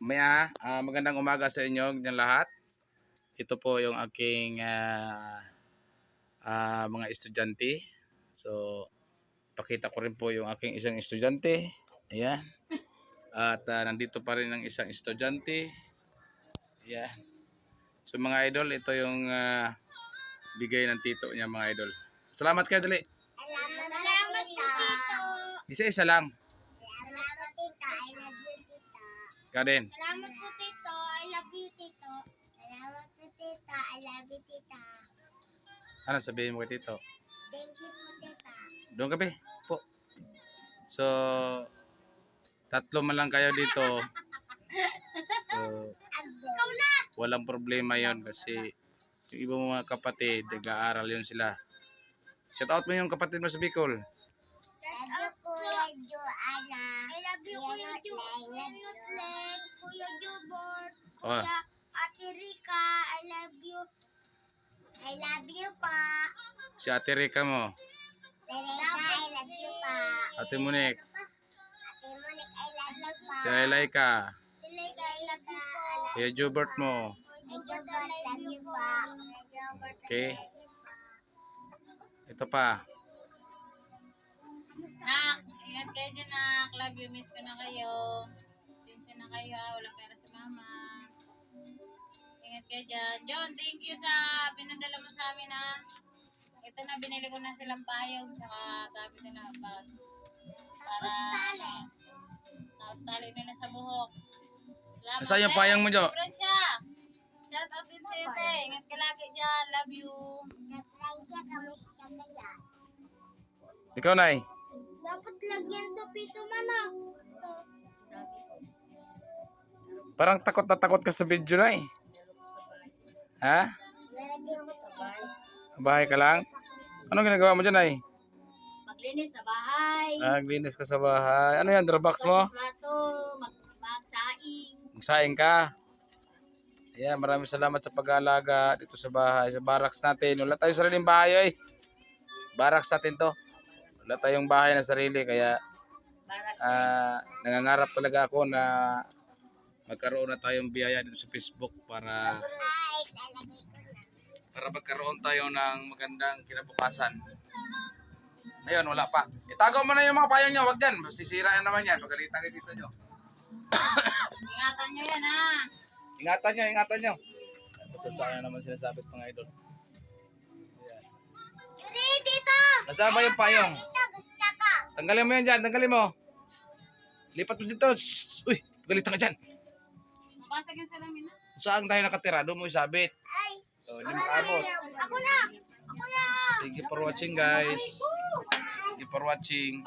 Maya, ah, magandang umaga sa inyo ng lahat. Ito po yung aking ah, ah, mga estudyante. So, pakita ko rin po yung aking isang estudyante. Ayan. At ah, nandito pa rin ang isang estudyante. Ayan. So mga idol, ito yung ah, bigay ng tito niya mga idol. Salamat kayo dali. Salamat po, Tito. Isa-isa lang. Salamat, Tita. I love you, Tita. Ikaw din. Salamat po, Tito. I love you, Tito. Salamat po, Tita. I love you, Tita. Ano sabihin mo kay tito? Thank you po, Tita. Doon kape po. So, tatlo man lang kayo dito. So, walang problema yon kasi yung ibang mga kapatid, nag-aaral yun sila. Shout out mo yung kapatid mo sa Bicol. Oh. Kuya Ate Rika. I love you. I love you pa. Si Ate Rica mo. Teresa, I love you pa. Ate Monique. Ate Monique, I love you pa. Si Laika. Tilika, I love you pa. Kuya Jubert mo. Kuya Jubor, love you pa. Okay. Ito pa. Nak, ingat kayo dyan nak. Love you, miss ko na kayo. Sinsya na kayo ha. Walang pera sa mama. Ingat kayo dyan. John, thank you sa pinadala mo sa amin ha. Ito na, binili ko na silang payong tsaka gamit na bag. Para, tapos tali nila sa buhok. Salamat, Nasaan yung eh. payong mo, Jo? Francia. Shout out din sa'yo, te. Ingat ka lagi dyan. Love you. Nag-Francia, kamusta ka dyan? Ikaw, Nay. Dapat lagyan to pito man ah. Parang takot na takot ka sa video, Nay. Ha? Bahay ka lang? Anong ginagawa mo dyan, Nay? Maglinis sa bahay. Naglinis ka sa bahay. Ano yan, Dropbox mo? Plato, mag magsaing. Magsaing ka. Ayan, maraming salamat sa pag-aalaga dito sa bahay, sa barracks natin. Wala tayong sariling bahay, ay. Barracks natin to. Wala tayong bahay na sarili, kaya ah nangangarap talaga ako na magkaroon na tayong biyaya dito sa Facebook para para magkaroon tayo ng magandang kinabukasan. Ayun, wala pa. Itago mo na yung mga payong nyo, wag dyan. Sisira na naman yan. Pagalitan kayo dito nyo. Ingatan nyo yan ha. Ingatan nyo, ingatan nyo. Masasaya naman sinasabit mga idol. Ayan. Yuri, tita! Nasaan ba yung payong? Tanggalin mo yan dyan, tanggalin mo. Lipat mo dito. Shhh! Uy, pagalitan ka dyan. Mabasag yung salamin ha. Saan tayo nakatira? Doon mo isabit. Ay, So, hindi makaabot. ako na! Ako na! Thank you for watching guys. Thank you for watching.